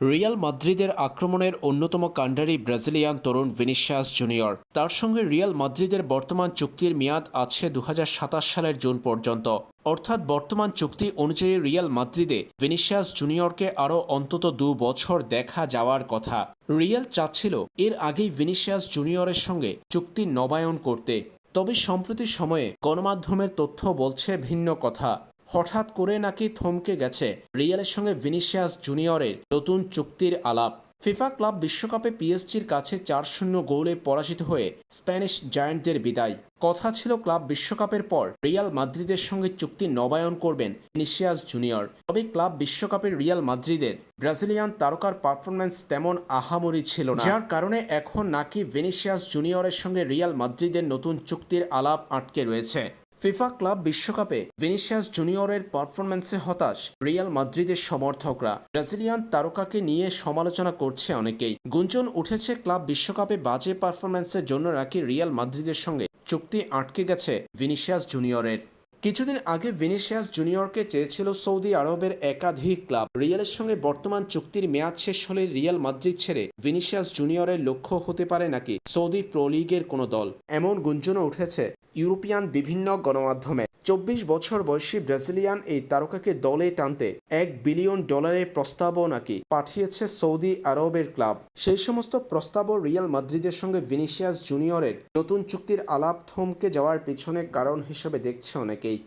Real মাদ্রিদের আক্রমণের অন্যতম কাণ্ডারি ব্রাজিলিয়ান তরুণ ভিনিসিয়াস জুনিয়র। তার সঙ্গে রিয়াল মাদ্রিদের বর্তমান চুক্তির মেয়াদ আছে দু হাজার সাতাশ সালের জুন পর্যন্ত। অর্থাৎ বর্তমান চুক্তি অনুযায়ী রিয়াল মাদ্রিদে ভিনিসিয়াস জুনিয়রকে আরও অন্তত দু বছর দেখা যাওয়ার কথা। রিয়াল চাচ্ছিল এর আগেই ভিনিসিয়াস জুনিয়রের সঙ্গে চুক্তি নবায়ন করতে। তবে সম্প্রতি সময়ে গণমাধ্যমের তথ্য বলছে ভিন্ন কথা। হঠাৎ করে নাকি থমকে গেছে রিয়ালের সঙ্গে ভিনিসিয়াস জুনিয়রের নতুন চুক্তির আলাপ। ফিফা ক্লাব বিশ্বকাপে পিএসজির কাছে চার শূন্য গোলে পরাজিত হয়ে স্প্যানিশ জায়ান্টদের বিদায়। কথা ছিল ক্লাব বিশ্বকাপের পর রিয়াল মাদ্রিদের সঙ্গে চুক্তি নবায়ন করবেন ভিনিসিয়াস জুনিয়র। তবে ক্লাব বিশ্বকাপের রিয়াল মাদ্রিদের ব্রাজিলিয়ান তারকার পারফরম্যান্স তেমন আহামরি ছিল না। যার কারণে এখন নাকি ভিনিসিয়াস জুনিয়রের সঙ্গে রিয়াল মাদ্রিদের নতুন চুক্তির আলাপ আটকে রয়েছে। ফিফা ক্লাব বিশ্বকাপে ভিনিসিয়াস জুনিয়রের পারফরম্যান্সে হতাশ রিয়াল মাদ্রিদের সমর্থকরা। ব্রাজিলিয়ান তারকাকে নিয়ে সমালোচনা করছে অনেকেই। গুঞ্জন উঠেছে ক্লাব বিশ্বকাপে বাজে পারফরম্যান্সের জন্য নাকি রিয়াল মাদ্রিদের সঙ্গে চুক্তি আটকে গেছে ভিনিসিয়াস জুনিয়রের। কিছুদিন আগে ভিনিসিয়াস জুনিয়রকে চেয়েছিল সৌদি আরবের একাধিক ক্লাব। রিয়ালের সঙ্গে বর্তমান চুক্তির মেয়াদ শেষ হলে রিয়াল মাদ্রিদ ছেড়ে ভিনিসিয়াস জুনিয়রের লক্ষ্য হতে পারে নাকি সৌদি প্রো লিগের কোনো দল? এমন গুঞ্জনও উঠেছে ইউরোপিয়ান বিভিন্ন গণমাধ্যমে। চব্বিশ বছর বয়সী ব্রাজিলিয়ান এই তারকাকে দলে টানতে এক বিলিয়ন ডলারের প্রস্তাবও নাকি পাঠিয়েছে সৌদি আরবের ক্লাব। সেই সমস্ত প্রস্তাবও রিয়াল মাদ্রিদের সঙ্গে ভিনিসিয়াস জুনিয়রের নতুন চুক্তির আলাপ থমকে যাওয়ার পিছনে কারণ হিসেবে দেখছে অনেকেই।